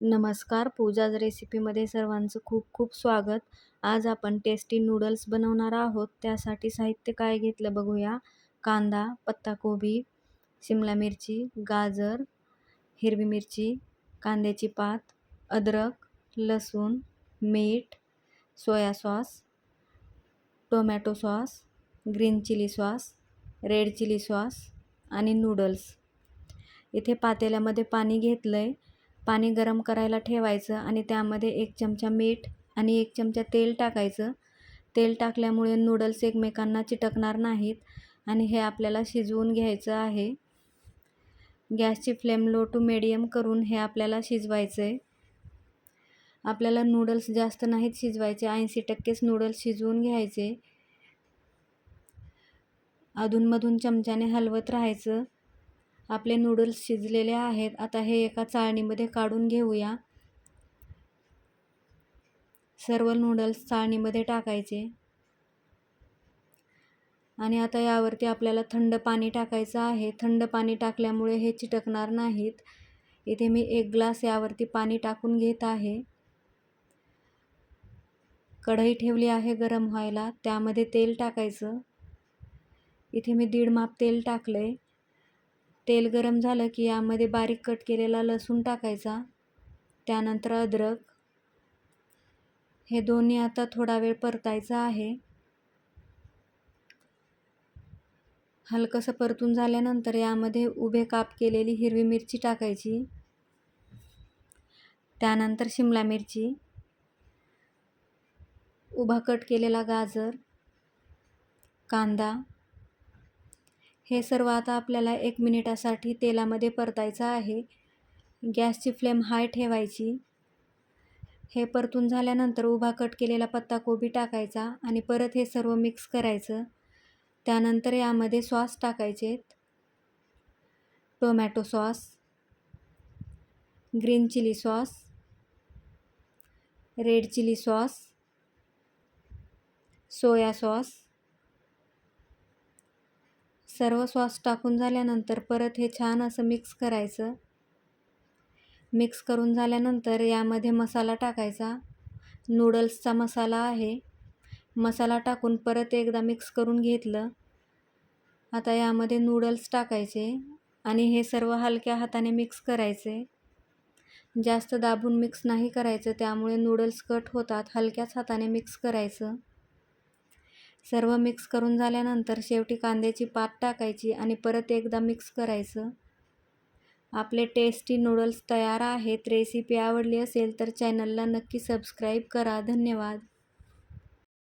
नमस्कार. पूजाज रेसिपीमध्ये सर्वांचं खूप खूप स्वागत. आज आपण टेस्टी नूडल्स बनवणार आहोत. त्यासाठी साहित्य काय घेतलं बघूया. कांदा पत्ताकोबी शिमला मिरची गाजर हिरवी मिरची कांद्याची पात अद्रक लसूण मीठ soya sauce tomato sauce green chilli sauce red chilli sauce आणि नूडल्स इथे पातेल्यामध्ये पाणी घेतलं आहे पाणी गरम करायला ठेवायचं आणि त्यामध्ये एक चमचा मीठ आणि एक चमचा तेल टाकायचं. तेल टाकल्यामुळे नूडल्स एकमेकांना चिटकणार नाहीत आणि हे आपल्याला शिजवून घ्यायचं आहे. गॅसची फ्लेम लो टू मिडियम करून हे आपल्याला शिजवायचं आहे आपल्याला नूडल्स जास्त नाहीत शिजवायचे. ऐंशी टक्केच नूडल्स शिजवून घ्यायचे. अधूनमधून चमच्याने हलवत राहायचं. आपले नूडल्स शिजलेले आहेत. आता हे एका चाळणीमध्ये काढून घेऊया. सर्व नूडल्स चाळणीमध्ये टाकायचे. आणि आता यावरती आपल्याला थंड पाणी टाकायचं आहे. थंड पाणी टाकल्यामुळे हे चिटकणार नाहीत. इथे मी एक ग्लास यावरती पाणी टाकून घेत आहे. कढई ठेवली आहे गरम व्हायला. त्यामध्ये तेल टाकायचं. इथे मी दीड माप तेल टाकलं आहे तेल गरम झालं की यामध्ये बारीक कट केलेला लसूण टाकायचा. त्यानंतर अद्रक. हे दोन्ही आता थोडा वेळ परतायचं आहे. हलकंसं परतून झाल्यानंतर यामध्ये उभे काप केलेली हिरवी मिरची टाकायची. त्यानंतर शिमला मिरची. उभा कट केलेला गाजर. कांदा. हे सर्व आता आपल्याला एक मिनिटासाठी तेलामध्ये परतायचं आहे. गॅसची फ्लेम हाय ठेवायची. हे परतून झाल्यानंतर उभा कट केलेला पत्ताकोबी टाकायचा आणि परत हे सर्व मिक्स करायचं. त्यानंतर यामध्ये सॉस टाकायचे. Tomato sauce green chilli sauce red chilli sauce soya sauce सर्व सॉस टाकून झाल्यानंतर परत हे छान असं मिक्स करायचं. मिक्स करून झाल्यानंतर यामध्ये मसाला टाकायचा. नूडल्सचा मसाला आहे. मसाला टाकून परत एकदा मिक्स करून घेतलं. आता यामध्ये नूडल्स टाकायचे आणि हे सर्व हलक्या हाताने मिक्स करायचे. जास्त दाबून मिक्स नाही करायचं त्यामुळे नूडल्स कट होतात हलक्याच हाताने मिक्स करायचं. सर्व मिक्स करून झाल्यानंतर शेवटी कांद्याची पात टाकायची आणि परत एकदा मिक्स करायचं. आपले टेस्टी नूडल्स तयार आहेत. रेसिपी आवडली असेल तर चॅनलला नक्की सबस्क्राईब करा. धन्यवाद.